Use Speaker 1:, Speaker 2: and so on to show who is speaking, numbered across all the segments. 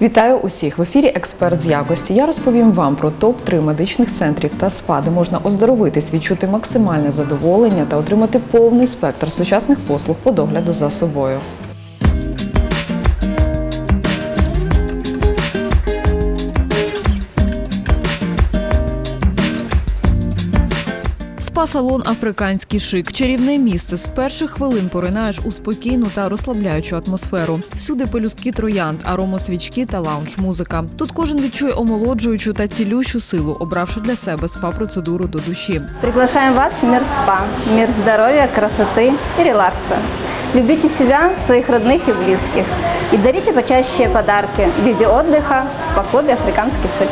Speaker 1: Вітаю усіх в ефірі Експерт з якості. Я розповім вам про топ 3 медичних центрів та СПА, де можна оздоровитись, відчути максимальне задоволення та отримати повний спектр сучасних послуг по догляду за собою. Спа-салон Африканський шик чарівне місце. З перших хвилин поринаєш у спокійну та розслабляючу атмосферу. Всюди пелюстки троянд, аромосвічки та лаунж-музика. Тут кожен відчує омолоджуючу та цілющу силу, обравши для себе спа-процедуру до душі.
Speaker 2: Приглашаем вас в мир СПА, мир здоровья, красоты и релакса. Любите себя, своих родных и близких. И дарите почаще подарки в виде отдыха в спа-клубе «Африканский шик».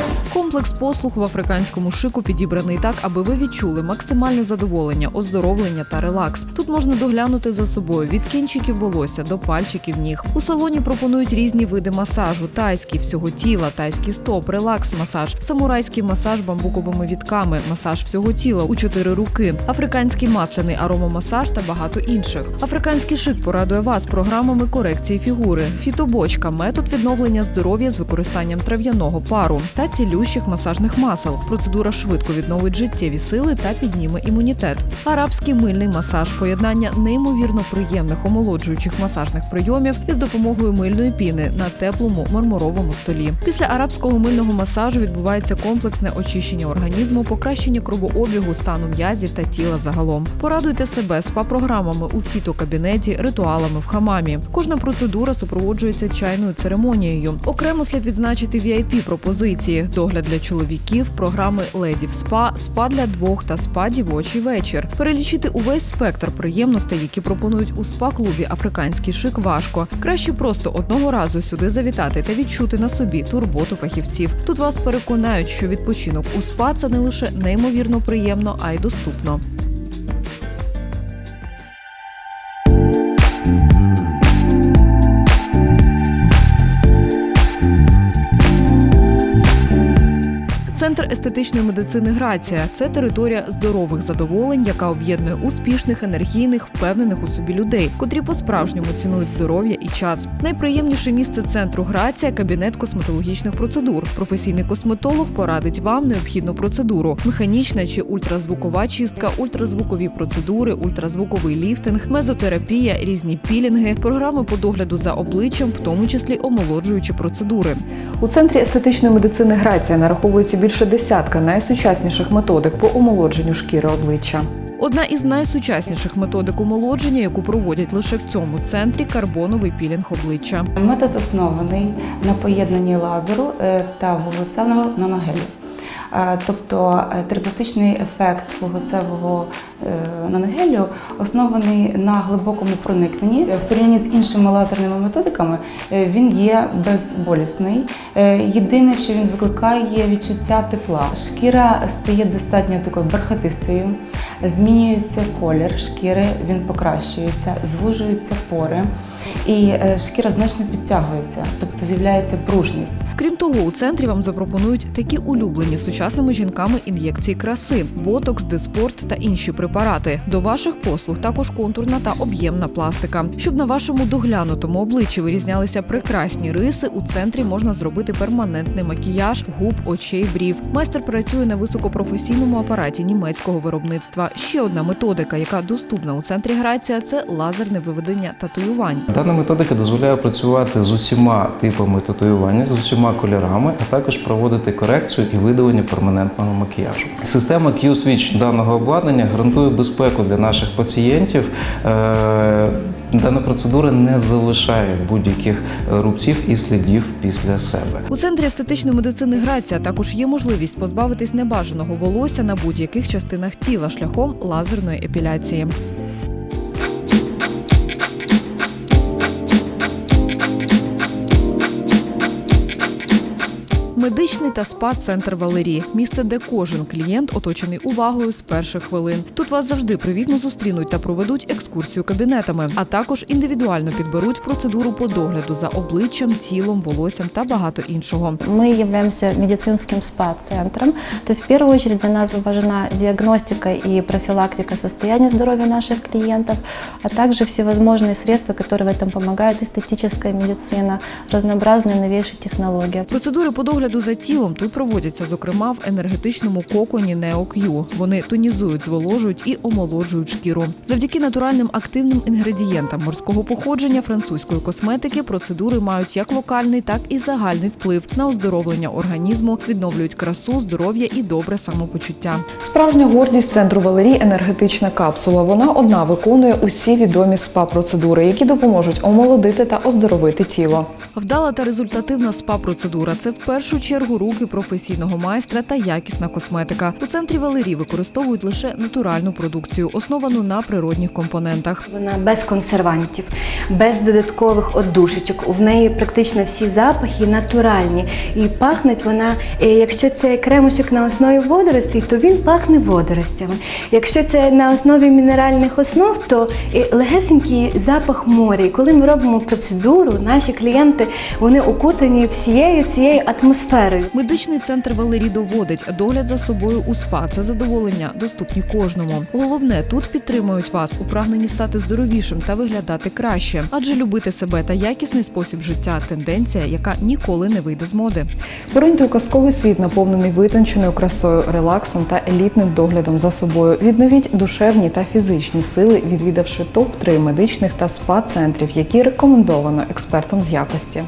Speaker 1: Комплекс послуг в африканському шику підібраний так, аби ви відчули максимальне задоволення, оздоровлення та релакс. Тут можна доглянути за собою від кінчиків волосся до пальчиків ніг. У салоні пропонують різні види масажу: тайський всього тіла, тайський стоп, релакс-масаж, самурайський масаж бамбуковими вітками, масаж всього тіла у чотири руки, африканський масляний аромамасаж та багато інших. Африканський шик порадує вас програмами корекції фігури, фітобочка, метод відновлення здоров'я з використанням трав'яного пару та цілющих масажних масел. Процедура швидко відновить життєві сили та підніме імунітет. Арабський мильний масаж поєднання неймовірно приємних омолоджуючих масажних прийомів із допомогою мильної піни на теплому мармуровому столі. Після арабського мильного масажу відбувається комплексне очищення організму, покращення кровообігу, стану м'язів та тіла загалом. Порадуйте себе спа-програмами у фітокабінеті, ритуалами в хамамі. Кожна процедура супроводжується чайною церемонією. Окремо слід відзначити vip пропозиції, догляд для чоловіків, програми леді в спа, спа для двох та спа дівочий вечір. Перелічити увесь спектр приємностей, які пропонують у спа-клубі Африканський шик важко. Краще просто одного разу сюди завітати та відчути на собі турботу фахівців. Тут вас переконають, що відпочинок у спа це не лише неймовірно приємно, а й доступно. Естетичної медицини Грація це територія здорових задоволень, яка об'єднує успішних, енергійних, впевнених у собі людей, котрі по-справжньому цінують здоров'я і час. Найприємніше місце центру Грація кабінет косметологічних процедур. Професійний косметолог порадить вам необхідну процедуру: механічна чи ультразвукова чистка, ультразвукові процедури, ультразвуковий ліфтинг, мезотерапія, різні пілінги, програми по догляду за обличчям, в тому числі омолоджуючі процедури. У центрі естетичної медицини Грація нараховується більше десятка найсучасніших методик по омолодженню шкіри обличчя. Одна із найсучасніших методик омолодження, яку проводять лише в цьому центрі карбоновий пілінг обличчя.
Speaker 3: Метод оснований на поєднанні лазеру е, та вуглецевого наногелю. Е, Тобто е, терапевтичний ефект вуглецевого е, наногелю оснований на глибокому проникненні. В порівнянні з іншими лазерними методиками він є безболісний. Єдине, що він викликає відчуття тепла. Шкіра стає достатньо такою бархатистою, змінюється колір шкіри, він покращується, звужуються пори. І е, шкіра значно підтягується, тобто з'являється пружність.
Speaker 1: Крім того, у центрі вам запропонують такі улюблені сучасними жінками ін'єкції краси, ботокс, диспорт та інші препарати. До ваших послуг також контурна та об'ємна пластика. Щоб на вашому доглянутому обличчі вирізнялися прекрасні риси, у центрі можна зробити перманентний макіяж губ, очей, брів. Майстер працює на високопрофесійному апараті німецького виробництва. Ще одна методика, яка доступна у центрі Грація, це лазерне виведення татуювань.
Speaker 4: Дана методика дозволяє працювати з усіма типами татуювання, з усіма кольорами, а також проводити корекцію і видалення перманентного макіяжу. Система Q-Switch даного обладнання гарантує безпеку для наших пацієнтів. Е, Дана процедура не залишає будь-яких рубців і слідів після себе.
Speaker 1: У центрі естетичної медицини Грація також є можливість позбавитись небажаного волосся на будь-яких частинах тіла шляхом лазерної епіляції. Медичний та спа-центр Валерії місце, де кожен клієнт оточений увагою з перших хвилин. Тут вас завжди привітно зустрінуть та проведуть екскурсію кабінетами, а також індивідуально підберуть процедуру по догляду за обличчям, тілом, волоссям та багато іншого.
Speaker 5: Мы являемся медицинским СПА-центром. То есть в первую очередь для нас важна диагностика и профилактика состояния здоровья наших клиентов, а также всевозможные средства, которые в этом помогают, эстетическая медицина, разнообразные новейшие технологии.
Speaker 1: Процедури по догляду за тілом тут проводяться, зокрема в енергетичному коконі NeoQ. Вони тонізують, зволожують і омолоджують шкіру. Завдяки натуральним активним інгредієнтам морського походження французької косметики процедури мають як локальний, так і загальний вплив на оздоровлення організму, відновлюють красу, здоров'я і добре самопочуття.
Speaker 6: Справжня гордість центру Валерій енергетична капсула. Вона одна виконує усі відомі спа-процедури, які допоможуть омолодити та оздоровити тіло.
Speaker 1: Вдала та результативна спа-процедура це в першу чергу руки професійного майстра та якісна косметика. У центрі Валерій використовують лише натуральну продукцію, основану на природних компонентах.
Speaker 7: Вона без консервантів, без додаткових одушечок. В неї практично всі запахи натуральні. І пахне вона, е, якщо це кремушек на основі водоростей, то він пахне водоростями. Якщо це на основі мінеральних основ, то е, легесенький запах моря. І коли ми робимо процедуру, наші клієнти вони окутані всією цією атмосферою.
Speaker 1: Медичний центр Валерій доводить догляд за собою у СПА. Це задоволення доступні кожному. Головне тут підтримують вас у прагненні стати здоровішим та виглядати краще, адже любити себе та якісний спосіб життя тенденція, яка ніколи не вийде з моди.
Speaker 6: Пориньте у казковий світ, наповнений витонченою красою, релаксом та елітним доглядом за собою. Відновіть душевні та фізичні сили, відвідавши топ 3 медичних та спа-центрів, які рекомендовано експертом з якості.